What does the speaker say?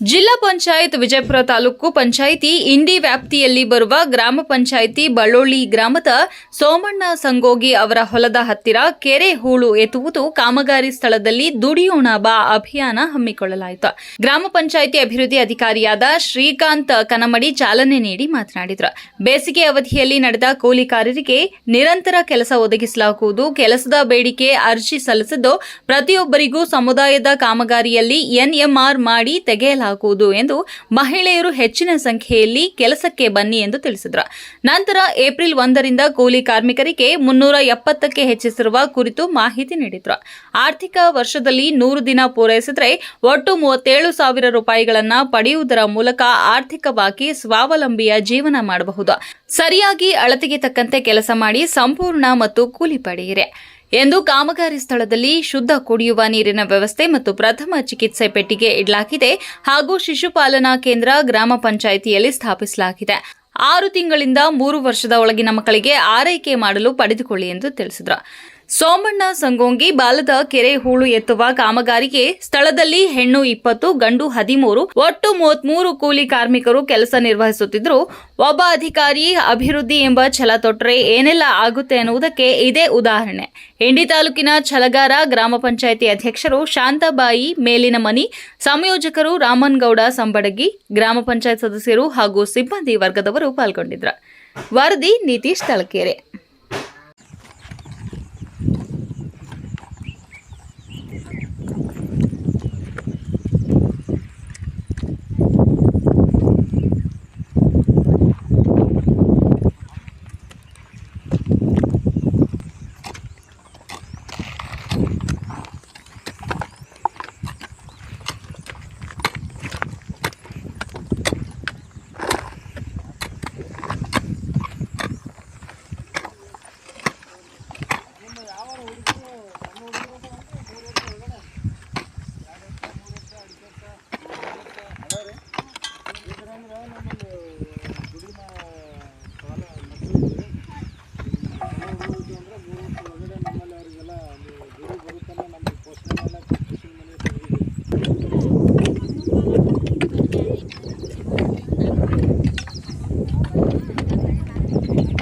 ಜಿಲ್ಲಾ ಪಂಚಾಯತ್ ವಿಜಯಪುರ ತಾಲೂಕು ಪಂಚಾಯಿತಿ ಇಂಡಿ ವ್ಯಾಪ್ತಿಯಲ್ಲಿ ಬರುವ ಗ್ರಾಮ ಪಂಚಾಯಿತಿ ಬಳ್ಳೊಳ್ಳಿ ಗ್ರಾಮದ ಸೋಮಣ್ಣ ಸಂಗೋಗಿ ಅವರ ಹೊಲದ ಹತ್ತಿರ ಕೆರೆ ಹೂಳು ಎತ್ತುವುದು ಕಾಮಗಾರಿ ಸ್ಥಳದಲ್ಲಿ ದುಡಿಯೋಣ ಬಾ ಅಭಿಯಾನ ಹಮ್ಮಿಕೊಳ್ಳಲಾಯಿತು. ಗ್ರಾಮ ಪಂಚಾಯಿತಿ ಅಭಿವೃದ್ಧಿ ಅಧಿಕಾರಿಯಾದ ಶ್ರೀಕಾಂತ್ ಕನಮಡಿ ಚಾಲನೆ ನೀಡಿ ಮಾತನಾಡಿದರು. ಬೇಸಿಗೆ ಅವಧಿಯಲ್ಲಿ ನಡೆದ ಕೂಲಿಕಾರರಿಗೆ ನಿರಂತರ ಕೆಲಸ ಒದಗಿಸಲಾಗುವುದು. ಕೆಲಸದ ಬೇಡಿಕೆ ಅರ್ಜಿ ಸಲ್ಲಿಸಿದ್ದು ಪ್ರತಿಯೊಬ್ಬರಿಗೂ ಸಮುದಾಯದ ಕಾಮಗಾರಿಯಲ್ಲಿ ಎನ್ಎಂಆರ್ ಮಾಡಿ ತೆಗೆಯಲಾಗುವುದು. ಎಂದು ಮಹಿಳೆಯರು ಹೆಚ್ಚಿನ ಸಂಖ್ಯೆಯಲ್ಲಿ ಕೆಲಸಕ್ಕೆ ಬನ್ನಿ ಎಂದು ತಿಳಿಸಿದರು. ನಂತರ ಏಪ್ರಿಲ್ ಒಂದರಿಂದ ಕೂಲಿ ಕಾರ್ಮಿಕರಿಗೆ ಮುನ್ನೂರ ಎಪ್ಪತ್ತಕ್ಕೆ ಹೆಚ್ಚಿಸಿರುವ ಕುರಿತು ಮಾಹಿತಿ ನೀಡಿದರು. ಆರ್ಥಿಕ ವರ್ಷದಲ್ಲಿ ನೂರು ದಿನ ಪೂರೈಸಿದ್ರೆ ಒಟ್ಟು ಮೂವತ್ತೇಳು ಸಾವಿರ ರೂಪಾಯಿಗಳನ್ನು ಪಡೆಯುವುದರ ಮೂಲಕ ಆರ್ಥಿಕವಾಗಿ ಸ್ವಾವಲಂಬಿಯ ಜೀವನ ಮಾಡಬಹುದು. ಸರಿಯಾಗಿ ಅಳತೆಗೆ ತಕ್ಕಂತೆ ಕೆಲಸ ಮಾಡಿ ಸಂಪೂರ್ಣ ಮತ್ತು ಕೂಲಿ ಪಡೆಯಿರಿ. ಎಂದು ಕಾಮಗಾರಿ ಸ್ಥಳದಲ್ಲಿ ಶುದ್ಧ ಕುಡಿಯುವ ನೀರಿನ ವ್ಯವಸ್ಥೆ ಮತ್ತು ಪ್ರಥಮ ಚಿಕಿತ್ಸೆ ಪೆಟ್ಟಿಗೆ ಇಡಲಾಗಿದೆ ಹಾಗೂ ಶಿಶುಪಾಲನಾ ಕೇಂದ್ರ ಗ್ರಾಮ ಪಂಚಾಯಿತಿಯಲ್ಲಿ ಸ್ಥಾಪಿಸಲಾಗಿದೆ. ಆರು ತಿಂಗಳಿಂದ ಮೂರು ವರ್ಷದ ಒಳಗಿನ ಮಕ್ಕಳಿಗೆ ಆರೈಕೆ ಮಾಡಲು ಪಡೆದುಕೊಳ್ಳಿ ಎಂದು ತಿಳಿಸಿದರು. ಸೋಮಣ್ಣ ಸಂಗೋಂಗಿ ಬಾಲದ ಕೆರೆ ಹೂಳು ಎತ್ತುವ ಕಾಮಗಾರಿಗೆ ಸ್ಥಳದಲ್ಲಿ ಹೆಣ್ಣು ಇಪ್ಪತ್ತು, ಗಂಡು ಹದಿಮೂರು, ಒಟ್ಟು ಮೂವತ್ಮೂರು ಕೂಲಿ ಕಾರ್ಮಿಕರು ಕೆಲಸ ನಿರ್ವಹಿಸುತ್ತಿದ್ದರು ಒಬ್ಬ ಅಧಿಕಾರಿ ಅಭಿವೃದ್ಧಿ ಎಂಬ ಛಲ ತೊಟ್ಟರೆ ಏನೆಲ್ಲ ಆಗುತ್ತೆ ಎನ್ನುವುದಕ್ಕೆ ಇದೇ ಉದಾಹರಣೆ. ಹಿಂಡಿ ತಾಲೂಕಿನ ಛಲಗಾರ ಗ್ರಾಮ ಪಂಚಾಯಿತಿ ಅಧ್ಯಕ್ಷರು ಶಾಂತಾಬಾಯಿ ಮೇಲಿನ ಮನಿ ಸಂಯೋಜಕರು ರಾಮನ್ಗೌಡ, ಸಂಬಡಗಿ, ಗ್ರಾಮ ಪಂಚಾಯತ್ ಸದಸ್ಯರು ಹಾಗೂ ಸಿಬ್ಬಂದಿ ವರ್ಗದವರು ಪಾಲ್ಗೊಂಡಿದ್ದರು ವರದಿ ನಿತೀಶ್ ತಳಕೆರೆ